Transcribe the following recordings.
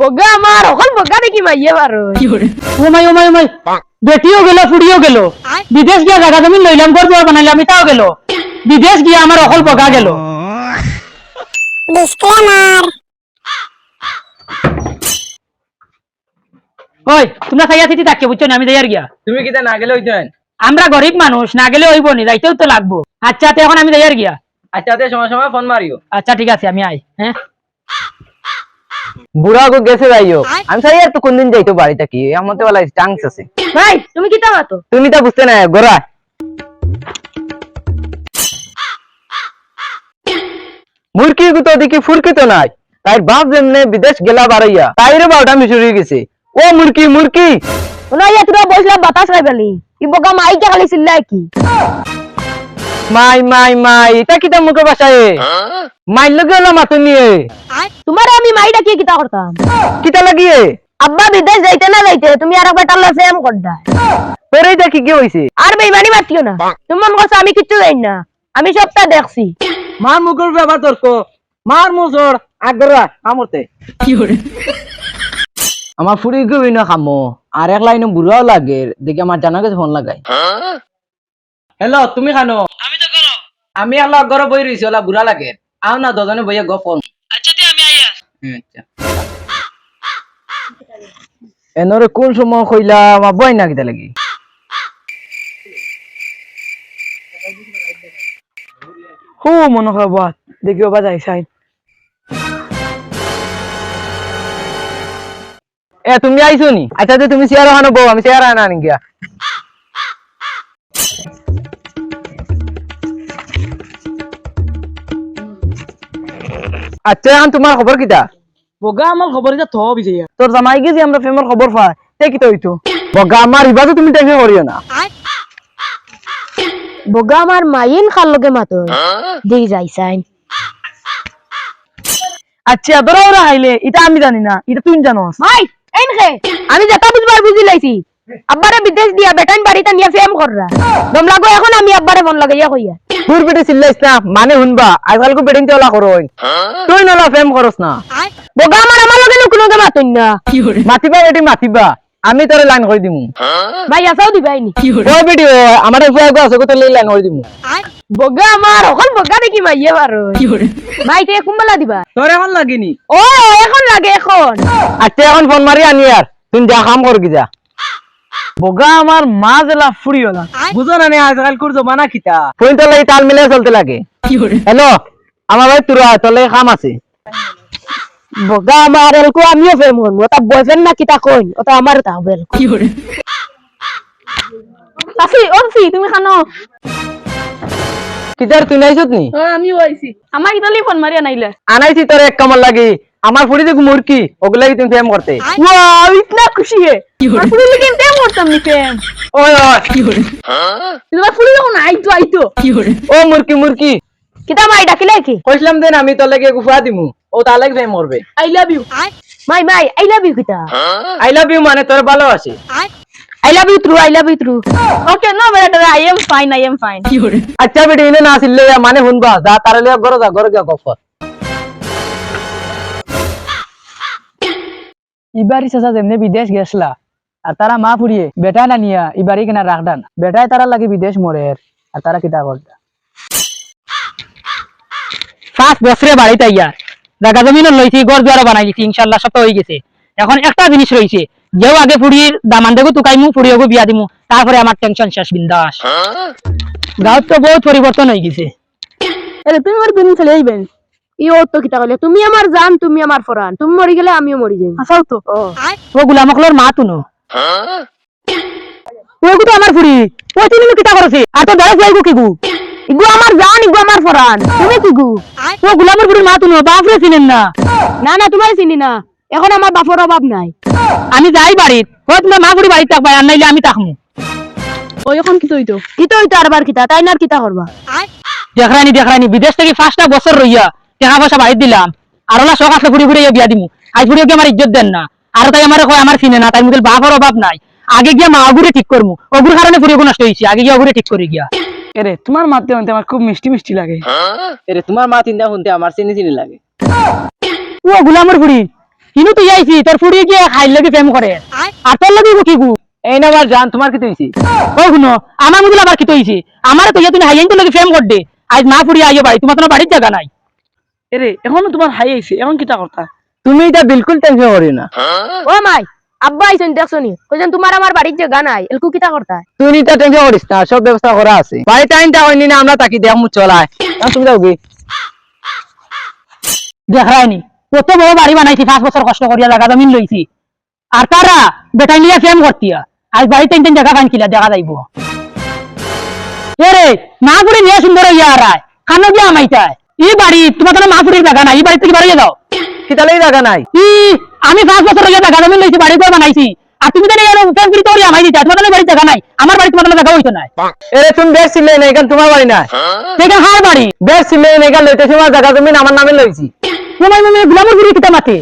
বগা আমার অকল বগা দেখি মাইয়ে বারো ওমাই ওমাই ওমাই বেটিও গেল ফুড়িও গেল। বিদেশ গিয়া জায়গা জমি লইলাম বানাইলাম এটাও গেল। বিদেশ গিয়া আমার অকল বগা গেল। ডিসক্লেমার ওই তোমরা খাইয়া বুঝছ না? আমি দেয়ার গিয়া। তুমি কিতা না গেলে হইতেন আমরা গরিব মানুষ না গেলে হইব নি যাইতেও তো লাগবো। আচ্ছা তো এখন আমি দেয়ার গিয়া। আচ্ছা তে সময় সময় ফোন মারিও আচ্ছা ঠিক আছে আমি আই হ্যাঁ? বুড়া গো গেছে যাইও আমি চাই আর তো কোনদিন যাইতো বাড়িতে কি? আমার তো বলা চান্স আছে। ভাই তুমি কিতা মাতো তুমি তা বুঝতে না গোরা। মুরকি তো দেখি ফুরকি তো নাই। তাই বাপ যেমনে বিদেশ গেলা বাড়াইয়া তাইরে বারোটা মিশরি গেছে। ও মুরকি মুরকি ওনা ইয়া তোরা বসলাম বাতাস খাই পেলি ই বগা মাইকে খালি চিল্লাই কি? মাই মাই মাই এটা কিতা মুখে বাসায়? মাইর লগে হলো মাতো নিয়ে। তোমার কিতা করতাম কিতা লাগিয়ে? আব্বা বিদেশ যাইতে না যাইতে তুমি আর একবার টাল্লা ফেম করতা। তোর এইটা কি কি হয়েছে আর বেইমানি মাতিও না। তুমি মন করছ আমি কিচ্ছু জানি না। আমি সবটা দেখছি। মার মুখের ব্যাপার তোর কো মার মুসর আগরা আমরতে আমার ফুরি গবি না খামো। আর এক লাইনে বুড়াও লাগে। দেখি আমার জানা গেছে ফোন লাগাই। হ্যালো তুমি খানো? আমি তো করো আমি আল্লাহ ঘরে বই রইছি ওলা বুড়া লাগে। আও না দুজনে বইয়া গপ ফোন আচ্ছা তে আমি আইয়া আচ্ছা এনরে কোন সময় কইলা আমার না কিতা লাগি? হো, মনে হয় বাত দেখিও বা যাই, সাই। এ, তুমি আইছো নি? আচ্ছা তুমি চেয়ার হানো বউ আমি চেয়ার আনি গিয়া। আচ্ছা এখন তোমার খবর কিতা বগা আমার খবর এটা থ বিজে তোর জামাই গেছি আমরা ফেমার খবর পাই তে কিতা হইতো বগা আমার ইবাদে তুমি টেনশন করিও না। বগা আমার মাইন খাল লগে মাতো দেখি যাই সাইন আচ্ছা ধরো ওরা হাইলে এটা আমি জানি না এটা তুই জানোস ভাই এই খে আমি যেটা বুঝবার বুঝি লাইছি। আব্বারে বিদেশ দিয়া বেটাইন বাড়িতে নিয়ে ফেম কররা দম লাগো এখন আমি আব্বারে ফোন লাগাইয়া কইয়া তোর বেটে চিল্লাইস না মানে শুনবা আজকালকে বেটিং তেওলা করো তুই নলা ফেম করস না। বগা আমার আমার লগে নুকুনো কে মাতইন না? মাতিবা বেটি মাতিবা আমি তোরে লাইন করে দিমু। ভাই আসাও দিবাই নি ওই বেটি ও আমার ফুয়া গো আছে কত লাইন করে দিমু। বগা আমার অকল বগা দেখি মাইয়ে বারো ভাই তে কুম্বালা দিবা? তোর এখন লাগিনি। ও এখন লাগে এখন। আচ্ছা এখন ফোন মারি আনি আর তুই যা কাম কর কি যা বগা আমার মা জেলা ফুরি হলা বুঝো না নে আজকাল কোর জমানা কিতা? তো লাগি তাল মিলে চলতে লাগে। হ্যালো আমার ভাই তোর লাগি কাম আছে। বগা আমার এলকো আমিও ফেম হন ওটা বয়ফ্রেন্ড না কিতা কইন ওটা আমার তা হবে আফি অফি তুমি খানো। কিতার তুই নাইছত নি? আমি আইছি আমার কিতালি ফোন মারি আনাইলে। আনাইছি তোর এক কামর লাগি। আমার ফুড়ি দেখো মুরকি ওগুলাই তুমি প্রেম করতে? ওয়াও ইতনা খুশি হে। আইতো আইতো। কি হরে কিতা ভাই ডাকিলে কি? কইলাম তো লাগে গুফা দিমু। ও তা লাগে প্রেম I love you my my I love কিতা? হ্যাঁ? আই লাভ মানে তোর ভালো আছে I love you through I love you through okay no বেটা I am fine I am fine আচ্ছা বেটা ইনে না আসিলে মানে শুনবা। যা তারে লিয়া গরো যা গরো গিয়া গফর ইবারি চাচা যেমনি বিদেশ গেছলা। আর তারা মা ফুরিয়ে বেটাই না নিয়া ইবারি কেনা রাখডান বেটাই তারা লাগি বিদেশ মরে আর তারা কিতা করতা ফার্স্ট বছরে বাড়িতে আইয়া জায়গা জমিন লইছি ঘর দুয়ার বানাই দিছি ইনশাল্লাহ সব হয়ে গেছে। এখন একটা জিনিস রয়েছে যেও আগে ফুড়ির দামান দেখো তুকাইমু ফুড়িওগো বিয়া দিমু। তারপরে আমার টেনশন শেষ, বিন্দাস। গাঁত তো বহুত পরিবর্তন হয়ে গেছে। তুমি আমার দিন চলে আইবেন ই ও তো কইলে তুমি আমার জান তুমি আমার ফরান। তুমি মরি গেলে আমিও মরি যাই। আসাও তো। ও। ও গুলামকলর মা তুনো ওগু তো আমার ফুড়ি। ও তিনি কিতা করছে? আর তো দরজ যাইগো কি ইগু আমার জান ইগু আমার ফরান। তুমি কি ও গুলামের ফুড়ির মা তুনো বাপরে চিনেন না। না না তোমার চিনি না। এখন আমার বাপর অভাব নাই। আমি যাই বাড়িত। মা ফুড়ি বাড়িতে থাকবা আর নাইলে আমি থাকমু। ও এখন কি তৈতো? কি তৈতো আরবার কিতা? তাই না কিতা করবা? দেখরানি দেখরানি বিদেশ থেকে পাঁচটা বছর রইয়া। টাকা পয়সা বাড়িতে দিলাম। আর ওলা শখ আসলে ফুড়ি ফুড়ি বিয়া দিমু। আজ ফুড়ি গিয়ে আমার ইজ্জত দেন না? আর তাই আমার কয় আমার চিনে না। তাই মুখে বাপর অভাব নাই। আগে গিয়া মা অগুরে ঠিক করমু। অগুর কারণে ফুড়ি নষ্ট হয়েছে আগে গিয়ে অগুরে ঠিক করে গিয়া। এরে তোমার মাতে মাতে আমার খুব মিষ্টি মিষ্টি লাগে। এরে তোমার মা চিন্তা শুনতে আমার চিনি চিনি লাগে। ও গুলামের ফুড়ি কিন্তু তুই আইছি তোর ফুড়ি গিয়ে খাইল লাগি প্রেম করে। আর তোর লাগি কি গু? এই না আমার জান তোমার কি তুইছি ও শুনো আমার মুদুল আবার কি তৈছি আমার তো তুমি হাইয়াইন তো লাগি প্রেম কর দে আজ মা ফুড়ি আইও বাড়ি তোমার তো বাড়ির জায়গা নাই। এরে এখনও তোমার হাই আইছে এখন কিটা কথা? তুমি এটা বিলকুল টেনশন করি না। ও মাই আব্বা আইছেন দেখছ নি। কইছেন তোমার আমার বাড়ির জায়গা নাই এলকু কিতা করতা তুই টেনশন করিস না সব ব্যবস্থা করা আছে। বাড়িতে আইনটা হয়নি না আমরা তাকি দেখ চলায় না, তুমি যাও দেখায়নি কত বড় বাড়ি বানাইছি পাঁচ বছর কষ্ট করিয়া জায়গা জমিন লইছি আর তারা বেটাই নিয়ে করতিয়া আজ বাড়ি তিন জায়গা কানছিলা দেখা যাইব। এরে মা ফুড়ি নিয়ে সুন্দর হইয়া আর খানো গিয়া আমাইতায় এই বাড়ি তোমার তো মা ফুড়ির জায়গা নাই এই বাড়ি থেকে বাড়িয়ে যাও। জায়গা নাই। ই আমি পাঁচ বছর হইয়া জায়গা জমিন লইছি বাড়ি ঘর বানাইছি। আর তুমি করি তোর আমাই দিতা তোমার জায়গা নাই। আমার বাড়ি তোমার জায়গা হইতো নাই। এরে তুমি বেশ ছিলে না এখান তোমার বাড়ি নাই। সেখানে হার বাড়ি। বেশ ছিলে না এখান লইতে তোমার জায়গা আমার নামে লইছি। তোমার গুলামুর গুড়ি কিতা মাতে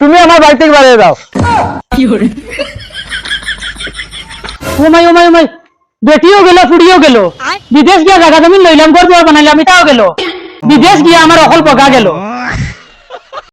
তুমি আমার বাড়ি থেকে বাড়িয়ে যাও। ওমাই ওমাই ওমাই। বেটিও গেল ফুড়িও গেল। বিদেশ গিয়া জায়গা জমিন লইলাম ঘর দুয়ার বানাইলাম এটাও গেল। বিদেশ গিয়ে আমার অকল্প গা গেল।